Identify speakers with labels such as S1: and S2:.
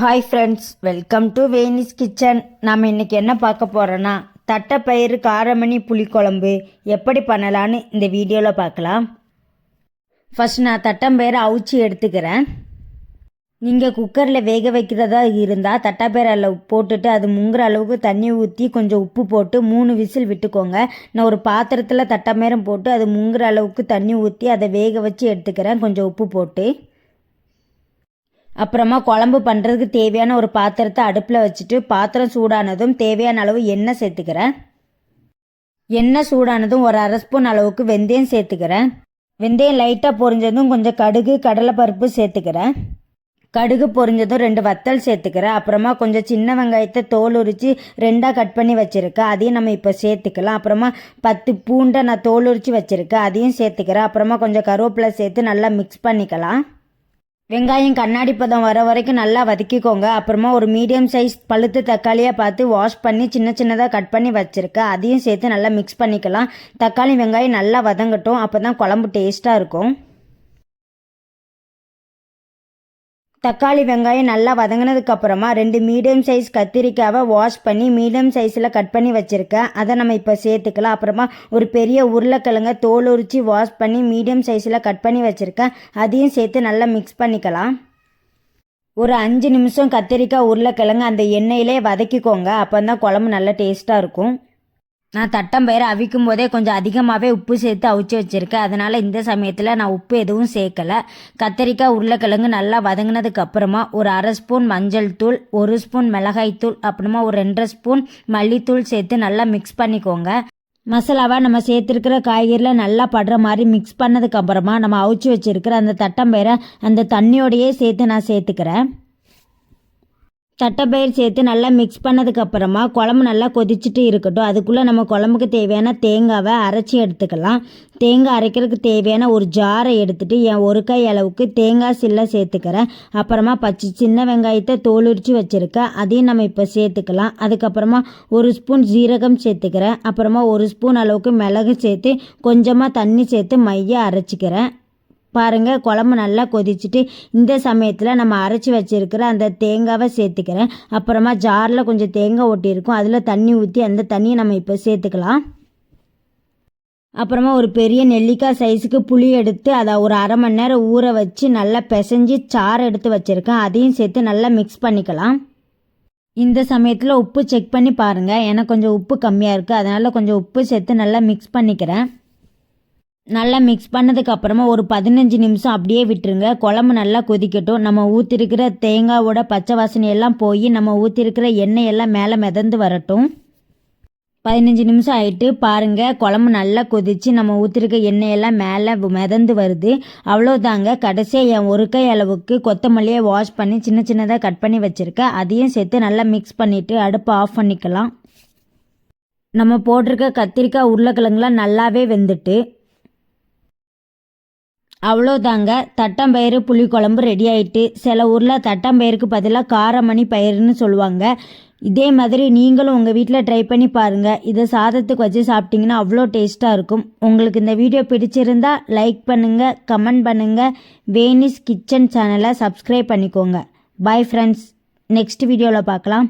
S1: Hi friends welcome to Venis kitchen நம்ம இன்னைக்கு என்ன பார்க்க போகிறோன்னா தட்டைப்பயிறு காரமணி புளிக்குழம்பு எப்படி பண்ணலான்னு இந்த வீடியோவில் பார்க்கலாம். ஃபர்ஸ்ட் நான் தட்டம்பயிரை அவிச்சு எடுத்துக்கிறேன். நீங்கள் குக்கரில் வேக வைக்கிறதா இருந்தால் தட்டைப்பயிரை அதில் போட்டுட்டு அது முங்குற அளவுக்கு தண்ணி ஊற்றி கொஞ்சம் உப்பு போட்டு மூணு விசில் விட்டுக்கோங்க. நான் ஒரு பாத்திரத்தில் தட்டம்பயிரம் போட்டு அது முங்குற அளவுக்கு தண்ணி ஊற்றி அதை வேக வச்சு எடுத்துக்கிறேன். கொஞ்சம் உப்பு போட்டு. அப்புறமா குழம்பு பண்ணுறதுக்கு தேவையான ஒரு பாத்திரத்தை அடுப்பில் வச்சுட்டு பாத்திரம் சூடானதும் தேவையான அளவு எண்ணெய் சேர்த்துக்கிறேன். எண்ணெய் சூடானதும் ஒரு அரை ஸ்பூன் அளவுக்கு வெந்தயம் சேர்த்துக்கிறேன். வெந்தயம் லைட்டாக பொரிஞ்சதும் கொஞ்சம் கடுகு கடலைப்பருப்பு சேர்த்துக்கிறேன். கடுகு பொரிஞ்சதும் ரெண்டு வத்தல் சேர்த்துக்கிறேன். அப்புறமா கொஞ்சம் சின்ன வெங்காயத்தை தோல் உரித்து ரெண்டாக கட் பண்ணி வச்சுருக்கேன். அதையும் நம்ம இப்போ சேர்த்துக்கலாம். அப்புறமா பத்து பூண்டை நான் தோல் உரித்து வச்சுருக்கேன். அதையும் சேர்த்துக்கிறேன். அப்புறமா கொஞ்சம் கருவேப்பிலை சேர்த்து நல்லா மிக்ஸ் பண்ணிக்கலாம். வெங்காயம் கண்ணாடி பதம் வர வரைக்கும் நல்லா வதக்கிக்கோங்க. அப்புறமா ஒரு மீடியம் சைஸ் பழுத்து தக்காளியாக பார்த்து வாஷ் பண்ணி சின்ன சின்னதாக கட் பண்ணி வச்சுருக்கேன் அதையும் சேர்த்து நல்லா மிக்ஸ் பண்ணிக்கலாம். தக்காளி வெங்காயம் நல்லா வதங்கட்டும். அப்போ தான் குழம்பு டேஸ்ட்டாக இருக்கும். தக்காளி வெங்காயம் நல்லா வதங்கினதுக்கப்புறமா ரெண்டு மீடியம் சைஸ் கத்திரிக்காவை வாஷ் பண்ணி மீடியம் சைஸில் கட் பண்ணி வச்சுருக்கேன். அதை நம்ம இப்போ சேர்த்துக்கலாம். அப்புறமா ஒரு பெரிய உருளைக்கிழங்க தோல் உரித்து வாஷ் பண்ணி மீடியம் சைஸில் கட் பண்ணி வச்சுருக்கேன். அதையும் சேர்த்து நல்லா மிக்ஸ் பண்ணிக்கலாம். ஒரு அஞ்சு நிமிஷம் கத்திரிக்காய் உருளைக்கிழங்கு அந்த எண்ணெயிலே வதக்கிக்கோங்க. அப்போ தான் குழம்பு நல்லா டேஸ்ட்டாக இருக்கும். நான் தட்டம் தட்டம்பயிரை அவிக்கும் போதே கொஞ்சம் அதிகமாகவே உப்பு சேர்த்து அவிச்சு வச்சுருக்கேன். அதனால் இந்த சமயத்தில் நான் உப்பு எதுவும் சேர்க்கலை. கத்தரிக்காய் உருளைக்கிழங்கு நல்லா வதங்கினதுக்கு அப்புறமா ஒரு அரை ஸ்பூன் மஞ்சள் தூள் ஒரு ஸ்பூன் மிளகாய் தூள் அப்புறமா ஒரு ரெண்டரை ஸ்பூன் மல்லித்தூள் சேர்த்து நல்லா மிக்ஸ் பண்ணிக்கோங்க. மசாலாவை நம்ம சேர்த்துருக்கிற காய்கறியில் நல்லா படுற மாதிரி மிக்ஸ் பண்ணதுக்கப்புறமா நம்ம அவிச்சு வச்சுருக்கிற அந்த தட்டம்பயிரை அந்த தண்ணியோடையே சேர்த்து நான் சேர்த்துக்கிறேன். தட்டைப்பயிர் சேர்த்து நல்லா மிக்ஸ் பண்ணதுக்கப்புறமா குழம்பு நல்லா கொதிச்சுட்டு இருக்கட்டும். அதுக்குள்ளே நம்ம குழம்புக்கு தேவையான தேங்காவை அரைச்சி எடுத்துக்கலாம். தேங்காய் அரைக்கிறதுக்கு தேவையான ஒரு ஜாரை எடுத்துகிட்டு என் ஒரு கை அளவுக்கு தேங்காய் சில்லை சேர்த்துக்கிறேன். அப்புறமா பச்சை சின்ன வெங்காயத்தை தோல் வச்சுருக்கேன். அதையும் நம்ம இப்போ சேர்த்துக்கலாம். அதுக்கப்புறமா ஒரு ஸ்பூன் ஜீரகம் சேர்த்துக்கிறேன். அப்புறமா ஒரு ஸ்பூன் அளவுக்கு மிளகு சேர்த்து கொஞ்சமாக தண்ணி சேர்த்து மைய அரைச்சிக்கிறேன். பாருங்கள் குழம்பு நல்லா கொதிச்சுட்டு இந்த சமயத்தில் நம்ம அரைச்சி வச்சுருக்கிற அந்த தேங்காவை சேர்த்துக்கிறேன். அப்புறமா ஜாரில் கொஞ்சம் தேங்காய் ஒட்டியிருக்கும் அதில் தண்ணி ஊற்றி அந்த தண்ணியை நம்ம இப்போ சேர்த்துக்கலாம். அப்புறமா ஒரு பெரிய நெல்லிக்காய் சைஸுக்கு புளி எடுத்து அதை ஒரு அரை மணி நேரம் ஊற வச்சு நல்லா பிசைஞ்சு சாறு எடுத்து வச்சுருக்கேன். அதையும் சேர்த்து நல்லா மிக்ஸ் பண்ணிக்கலாம். இந்த சமயத்தில் உப்பு செக் பண்ணி பாருங்கள் எனக்கு கொஞ்சம் உப்பு கம்மியாக இருக்குது அதனால் கொஞ்சம் உப்பு சேர்த்து நல்லா மிக்ஸ் பண்ணிக்கிறேன். நல்லா மிக்ஸ் பண்ணதுக்கு அப்புறமா ஒரு பதினஞ்சு நிமிஷம் அப்படியே விட்டுருங்க. குழம்பு நல்லா கொதிக்கட்டும். நம்ம ஊற்றிருக்கிற தேங்காவோட பச்சை வாசனையெல்லாம் போய் நம்ம ஊற்றிருக்கிற எண்ணெய் எல்லாம் மேலே மிதந்து வரட்டும். பதினஞ்சு நிமிஷம் ஆயிட்டு பாருங்க. குழம்பு நல்லா கொதிச்சு நம்ம ஊற்றிருக்க எண்ணெயெல்லாம் மேலே மிதந்து வருது. அவ்வளோதாங்க கடைசியாக என் ஒரு கை அளவுக்கு கொத்தமல்லியை வாஷ் பண்ணி சின்ன சின்னதாக கட் பண்ணி வச்சுருக்கேன். அதையும் சேர்த்து நல்லா மிக்ஸ் பண்ணிவிட்டு அடுப்பை ஆஃப் பண்ணிக்கலாம். நம்ம போட்டிருக்க கத்திரிக்காய் உருளைக்கிழங்குலாம் நல்லாவே வெந்துட்டு அவ்வளோதாங்க. தட்டம்பயிறு புளிக்குழம்பு ரெடி ஆயிட்டு சில ஊரில் தட்டம்பயிருக்கு பதிலாக காரமணி பயிறுன்னு சொல்லுவாங்க. இதே மாதிரி நீங்களும் உங்கள் வீட்டில் ட்ரை பண்ணி பாருங்கள் இதை சாதத்துக்கு வச்சு சாப்பிட்டிங்கன்னா அவ்வளோ டேஸ்ட்டாக இருக்கும். உங்களுக்கு இந்த வீடியோ பிடிச்சிருந்தா லைக் பண்ணுங்கள் கமெண்ட் பண்ணுங்கள் வேனிஸ் கிச்சன் சேனலை சப்ஸ்கிரைப் பண்ணிக்கோங்க. பாய் ஃப்ரெண்ட்ஸ் நெக்ஸ்ட் வீடியோவில் பார்க்கலாம்.